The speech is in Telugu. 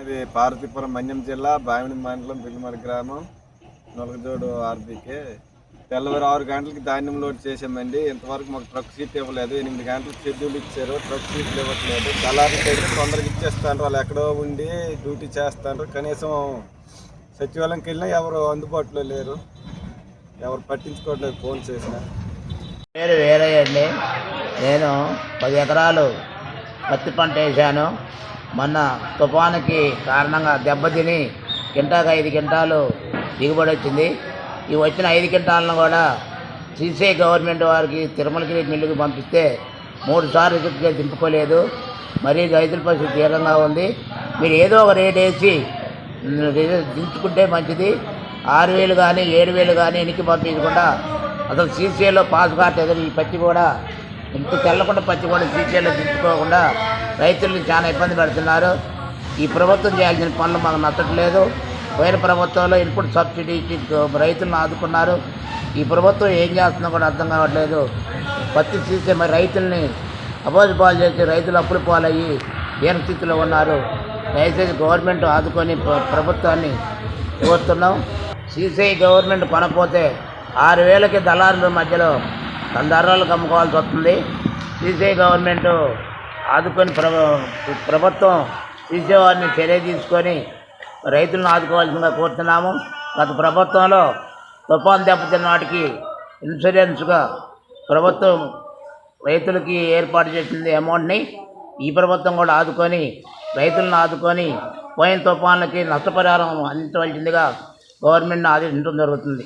అది పార్వతీపురం మన్యం జిల్లా బావిని మండలం బిల్లుమరి గ్రామం నొలకజోడు ఆర్బీకే. తెల్లవారు ఆరు గంటలకి ధాన్యం లోడ్ చేసామండి ఇంతవరకు మాకు ట్రక్ సీట్ ఇవ్వలేదు. ఎనిమిది గంటలకు షెడ్యూల్ ఇచ్చారు. ట్రక్ సీట్లు ఇవ్వట్లేదు. దళారికి అయితే తొందరగా ఇచ్చేస్తాను వాళ్ళు ఎక్కడో ఉండి డ్యూటీ చేస్తారు కనీసం సచివాలయంకి వెళ్ళినా ఎవరు అందుబాటులో లేరు. ఎవరు పట్టించుకోవట్లేదు ఫోన్ చేసినా. పేరు వేరే అండి నేను పది ఎకరాలు పత్తి పంట వేసాను మొన్న తుఫానుకి కారణంగా దెబ్బతిని కింటాకు ఐదు కింటాలు దిగుబడి వచ్చింది. ఈ వచ్చిన ఐదు కింటాలను కూడా సీసీ గవర్నమెంట్ వారికి తిరుమలకి మిల్లుకి పంపిస్తే మూడు సార్లు రిజెక్ట్గా దింపుకోలేదు. మరీ రైతుల పరిస్థితి తీవ్రంగా ఉంది. మీరు ఏదో ఒక రేట్ వేసి దించుకుంటే మంచిది. ఆరు వేలు కానీ ఏడు వేలు కానీ ఎనికి పంపించకుండా అసలు సీసీలో పాస్ కార్ట్ ఎదురు ఈ పత్తి కూడా ఇంత తెల్లకుండా పత్తి కూడా సీసీలో దించుకోకుండా రైతులను చాలా ఇబ్బంది పెడుతున్నారు. ఈ ప్రభుత్వం చేయాల్సిన పనులు మాకు నచ్చట్లేదు. పోయిన ప్రభుత్వంలో ఇన్పుట్ సబ్సిడీ ఇచ్చి రైతులను ఆదుకున్నారు. ఈ ప్రభుత్వం ఏం చేస్తుందో కూడా అర్థం కావట్లేదు. పత్తి సీసీ మరి రైతుల్ని అబోజ్ పాలు చేసి రైతులు అప్పులు పాలయ్యి దీన స్థితిలో ఉన్నారు. దయచేసి గవర్నమెంట్ ఆదుకొని ప్రభుత్వాన్ని కోరుతున్నాం. సీసీఐ గవర్నమెంట్ కొనకపోతే ఆరు వేలకి దళారుల మధ్యలో ధరలకు అమ్ముకోవాల్సి వస్తుంది. సీసీ గవర్నమెంట్ ఆదుకొని ప్రభుత్వం సీసీ వారిని చర్య తీసుకొని రైతులను ఆదుకోవాల్సిందిగా కోరుతున్నాము. గత ప్రభుత్వంలో తుఫాన్ దెబ్బతిన్న వాటికి ఇన్సూరెన్స్గా ప్రభుత్వం రైతులకి ఏర్పాటు చేసింది అమౌంట్ని. ఈ ప్రభుత్వం కూడా ఆదుకొని రైతులను ఆదుకొని పోయిన తుఫాన్లకి నష్టపరిహారం అందించవలసిందిగా గవర్నమెంట్ని ఆదేశించడం జరుగుతుంది.